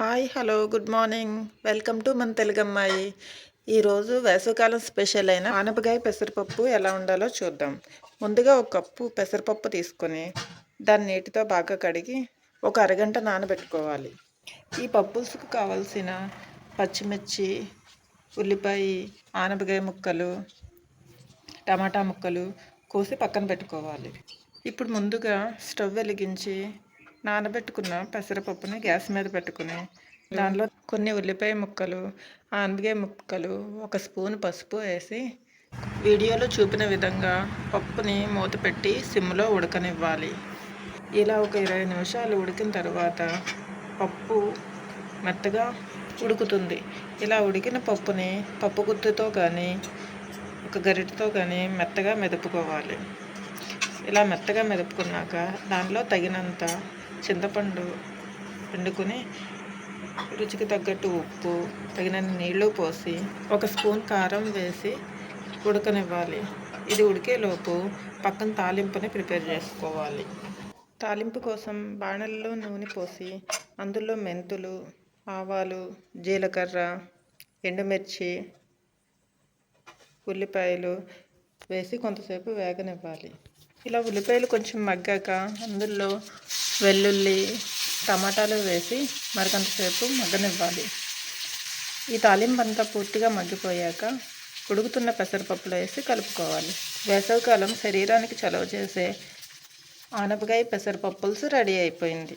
Hi hello good morning. Welcome to మన తెలుగమ్మాయి. ఈరోజు వేసవికాలం స్పెషల్ అయిన ఆనపకాయ పెసరపప్పు ఎలా ఉండాలో చూద్దాం. ముందుగా ఒక కప్పు పెసరపప్పు తీసుకొని దాన్ని నీటితో బాగా కడిగి ఒక అరగంట నానబెట్టుకోవాలి. ఈ పప్పుసుకు కావలసిన పచ్చిమిర్చి ఉల్లిపాయ ఆనపకాయ ముక్కలు టమాటా ముక్కలు కోసి పక్కన పెట్టుకోవాలి. ఇప్పుడు ముందుగా స్టవ్ వెలిగించి నానబెట్టుకున్న పెసరపప్పుని గ్యాస్ మీద పెట్టుకుని దానిలో కొన్ని ఉల్లిపాయ ముక్కలు ఆనపకాయ ముక్కలు ఒక స్పూన్ పసుపు వేసి వీడియోలో చూపిన విధంగా పప్పుని మూత పెట్టి సిమ్లో ఉడకనివ్వాలి. ఇలా ఒక ఇరవై నిమిషాలు ఉడికిన తర్వాత పప్పు మెత్తగా ఉడుకుతుంది. ఇలా ఉడికిన పప్పుని పప్పు గుత్తుతో కానీ ఒక గరిటతో కానీ మెత్తగా మెదుపుకోవాలి. ఇలా మెత్తగా మెదుపుకున్నాక దానిలో తగినంత చింతపండు పిండుకొని రుచికి తగ్గట్టు ఉప్పు తగినన్ని నీళ్ళు పోసి ఒక స్పూన్ కారం వేసి ఉడకనివ్వాలి. ఇది ఉడికేలోపు పక్కన తాలింపుని ప్రిపేర్ చేసుకోవాలి. తాలింపు కోసం బాణలలో నూనె పోసి అందులో మెంతులు ఆవాలు జీలకర్ర ఎండుమిర్చి ఉల్లిపాయలు వేసి కొంతసేపు వేగనివ్వాలి. ఇలా ఉల్లిపాయలు కొంచెం మగ్గాక అందులో వెల్లుల్లి టమాటాలు వేసి మరికొంతసేపు మగ్గనివ్వాలి. ఈ తాలింపు అంతా పూర్తిగా మగ్గిపోయాక ఉడుకుతున్న పెసరపప్పులో వేసి కలుపుకోవాలి. వేసవికాలం శరీరానికి చలవ చేసే ఆనపకాయ పెసరపప్పుల్స్ రెడీ అయిపోయింది.